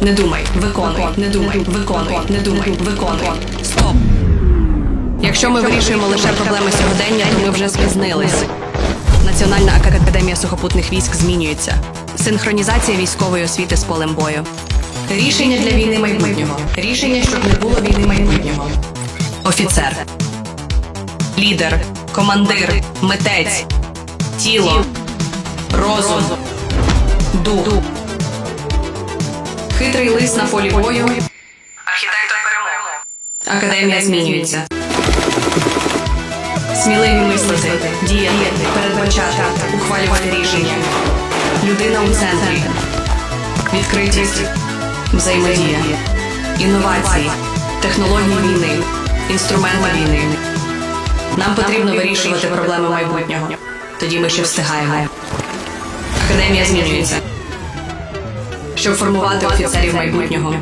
Не думай, виконуй, не думай, виконуй, не думай, виконуй. Стоп. Якщо ми вирішуємо лише проблеми сьогодення, то ми вже спізнились. Національна академія сухопутних військ змінюється. Синхронізація військової освіти з полем бою. Рішення для війни майбутнього. Рішення, щоб не було війни майбутнього. Офіцер. Лідер. Командир. Митець. Тіло. Розум. Дух. Хитрий лис на полі бою. Архітектор перемоги. Академія змінюється. Сміливі мислити, діяти, передбачати, ухвалювати рішення. Людина у центрі. Відкритість, взаємодія, інновації, технології війни, інструменти війни. Нам потрібно вирішувати проблеми майбутнього. Тоді ми ще встигаємо. Академія змінюється. Щоб формувати офіцерів майбутнього.